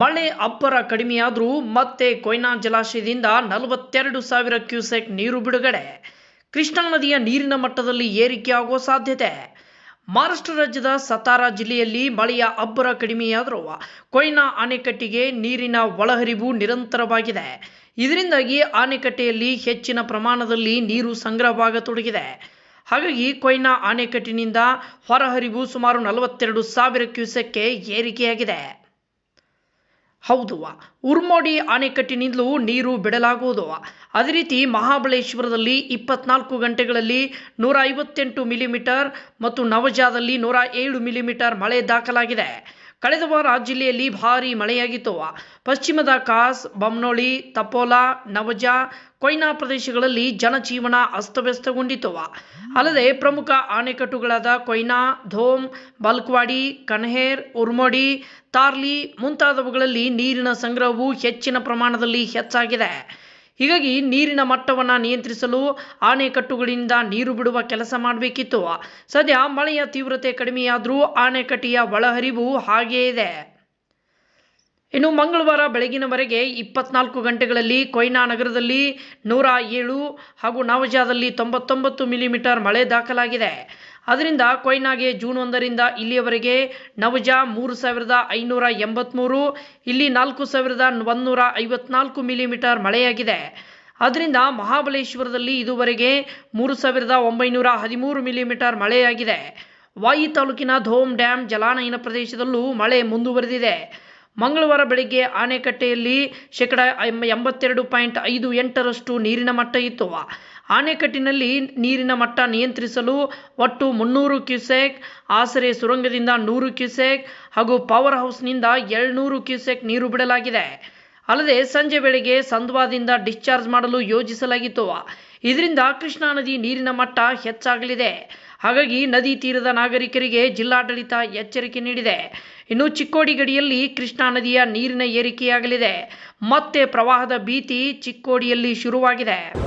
ಮಳೆ ಅಬ್ಬರ ಕಡಿಮೆಯಾದರೂ ಮತ್ತೆ ಕೊಯ್ನಾ ಜಲಾಶಯದಿಂದ ನಲವತ್ತೆರಡು ಸಾವಿರ ಕ್ಯೂಸೆಕ್ ನೀರು ಬಿಡುಗಡೆ. ಕೃಷ್ಣಾ ನದಿಯ ನೀರಿನ ಮಟ್ಟದಲ್ಲಿ ಏರಿಕೆಯಾಗುವ ಸಾಧ್ಯತೆ. ಮಹಾರಾಷ್ಟ್ರ ರಾಜ್ಯದ ಸತಾರಾ ಜಿಲ್ಲೆಯಲ್ಲಿ ಮಳೆಯ ಅಬ್ಬರ ಕಡಿಮೆಯಾದರೂ ಕೊಯ್ನಾ ಅಣೆಕಟ್ಟಿಗೆ ನೀರಿನ ಒಳಹರಿವು ನಿರಂತರವಾಗಿದೆ. ಇದರಿಂದಾಗಿ ಆಣೆಕಟ್ಟೆಯಲ್ಲಿ ಹೆಚ್ಚಿನ ಪ್ರಮಾಣದಲ್ಲಿ ನೀರು ಸಂಗ್ರಹವಾಗತೊಡಗಿದೆ. ಹಾಗಾಗಿ ಕೊಯ್ನಾ ಅಣೆಕಟ್ಟಿನಿಂದ ಹೊರಹರಿವು ಸುಮಾರು ನಲವತ್ತೆರಡು ಸಾವಿರ ಕ್ಯೂಸೆಕ್ಗೆ ಏರಿಕೆಯಾಗಿದೆ. ಹೌದು ಉರ್ಮೋಡಿ ಅಣೆಕಟ್ಟಿನಿಂದಲೂ ನೀರು ಬಿಡಲಾಗುವುದು ಅದೇ ರೀತಿ ಮಹಾಬಲೇಶ್ವರದಲ್ಲಿ ಇಪ್ಪತ್ನಾಲ್ಕು ಗಂಟೆಗಳಲ್ಲಿ ನೂರ ಐವತ್ತೆಂಟು ಮಿಲಿಮೀಟರ್ ಮತ್ತು ನವಜಾದಲ್ಲಿ ನೂರ ಏಳು ಮಿಲಿಮೀಟರ್ ಮಳೆ ದಾಖಲಾಗಿದೆ. ಕಳೆದ ವಾರ ಜಿಲ್ಲೆಯಲ್ಲಿ ಭಾರೀ ಮಳೆಯಾಗಿತ್ತು. ಪಶ್ಚಿಮದ ಕಾಸ್, ಬಮ್ನೋಳಿ, ತಪೋಲಾ, ನವಜಾ, ಕೊಯ್ನಾ ಪ್ರದೇಶಗಳಲ್ಲಿ ಜನಜೀವನ ಅಸ್ತವ್ಯಸ್ತಗೊಂಡಿತು ಅಲ್ಲದೆ ಪ್ರಮುಖ ಅಣೆಕಟ್ಟುಗಳಾದ ಕೊಯ್ನಾ, ಧೋಮ್, ಬಲ್ಕ್ವಾಡಿ, ಕನ್ಹೇರ್, ಉರ್ಮೋಡಿ, ತಾರ್ಲಿ ಮುಂತಾದವುಗಳಲ್ಲಿ ನೀರಿನ ಸಂಗ್ರಹವು ಹೆಚ್ಚಿನ ಪ್ರಮಾಣದಲ್ಲಿ ಹೆಚ್ಚಾಗಿದೆ. ಹೀಗಾಗಿ ನೀರಿನ ಮಟ್ಟವನ್ನು ನಿಯಂತ್ರಿಸಲು ಆಣೆಕಟ್ಟುಗಳಿಂದ ನೀರು ಬಿಡುವ ಕೆಲಸ ಮಾಡಬೇಕಿತ್ತು. ಸದ್ಯ ಮಳೆಯ ತೀವ್ರತೆ ಕಡಿಮೆಯಾದರೂ ಆಣೆಕಟ್ಟೆಯ ಒಳಹರಿವು ಹಾಗೇ ಇದೆ. ಇನ್ನು ಮಂಗಳವಾರ ಬೆಳಗಿನವರೆಗೆ ಇಪ್ಪತ್ನಾಲ್ಕು ಗಂಟೆಗಳಲ್ಲಿ ಕೊಯ್ನಾ ನಗರದಲ್ಲಿ ನೂರ ಏಳು ಹಾಗೂ ನವಜಾದಲ್ಲಿ ತೊಂಬತ್ತೊಂಬತ್ತು ಮಿಲಿಮೀಟರ್ ಮಳೆ ದಾಖಲಾಗಿದೆ. ಅದರಿಂದ ಕೊಯ್ನಾಗೆ ಜೂನ್ ಒಂದರಿಂದ ಇಲ್ಲಿಯವರೆಗೆ ನವಜಾ ಮೂರು ಸಾವಿರದ ಐನೂರ ಎಂಬತ್ತ್ಮೂರು ಇಲ್ಲಿ ನಾಲ್ಕು ಸಾವಿರದ ಒಂದುನೂರ ಐವತ್ನಾಲ್ಕು ಮಿಲಿಮೀಟರ್ ಮಳೆಯಾಗಿದೆ. ಅದರಿಂದ ಮಹಾಬಲೇಶ್ವರದಲ್ಲಿ ಇದುವರೆಗೆ ಮೂರು ಸಾವಿರದ ಒಂಬೈನೂರ ಹದಿಮೂರು ಮಿಲಿಮೀಟರ್ ಮಳೆಯಾಗಿದೆ. ವಾಯಿ ತಾಲೂಕಿನ ಧೋಮ್ ಡ್ಯಾಮ್ ಜಲಾನಯನ ಪ್ರದೇಶದಲ್ಲೂ ಮಳೆ ಮುಂದುವರೆದಿದೆ. ಮಂಗಳವಾರ ಬೆಳಗ್ಗೆ ಆಣೆಕಟ್ಟೆಯಲ್ಲಿ ಶೇಕಡ ಎಂಬತ್ತೆರಡು ಪಾಯಿಂಟ್ ಐದು ಎಂಟರಷ್ಟು ನೀರಿನ ಮಟ್ಟ ಇತ್ತು. ಆಣೆಕಟ್ಟಿನಲ್ಲಿ ನೀರಿನ ಮಟ್ಟ ನಿಯಂತ್ರಿಸಲು ಒಟ್ಟು ಮುನ್ನೂರು ಕ್ಯೂಸೆಕ್, ಆಸರೆ ಸುರಂಗದಿಂದ ನೂರು ಕ್ಯೂಸೆಕ್ ಹಾಗೂ ಪವರ್ ಹೌಸ್ನಿಂದ ಏಳ್ನೂರು ಕ್ಯೂಸೆಕ್ ನೀರು ಬಿಡಲಾಗಿದೆ. ಅಲ್ಲದೆ ಸಂಜೆ ವೇಳೆಗೆ ಸಂದ್ವಾದಿಂದ ಡಿಸ್ಚಾರ್ಜ್ ಮಾಡಲು ಯೋಜಿಸಲಾಗಿತ್ತು. ಇದರಿಂದ ಕೃಷ್ಣಾ ನದಿ ನೀರಿನ ಮಟ್ಟ ಹೆಚ್ಚಾಗಲಿದೆ. ಹಾಗಾಗಿ ನದಿ ತೀರದ ನಾಗರಿಕರಿಗೆ ಜಿಲ್ಲಾಡಳಿತ ಎಚ್ಚರಿಕೆ ನೀಡಿದೆ. ಇನ್ನು ಚಿಕ್ಕೋಡಿ ಗಡಿಯಲ್ಲಿ ಕೃಷ್ಣಾ ನದಿಯ ನೀರಿನ ಏರಿಕೆಯಾಗಲಿದೆ. ಮತ್ತೆ ಪ್ರವಾಹದ ಭೀತಿ ಚಿಕ್ಕೋಡಿಯಲ್ಲಿ ಶುರುವಾಗಿದೆ.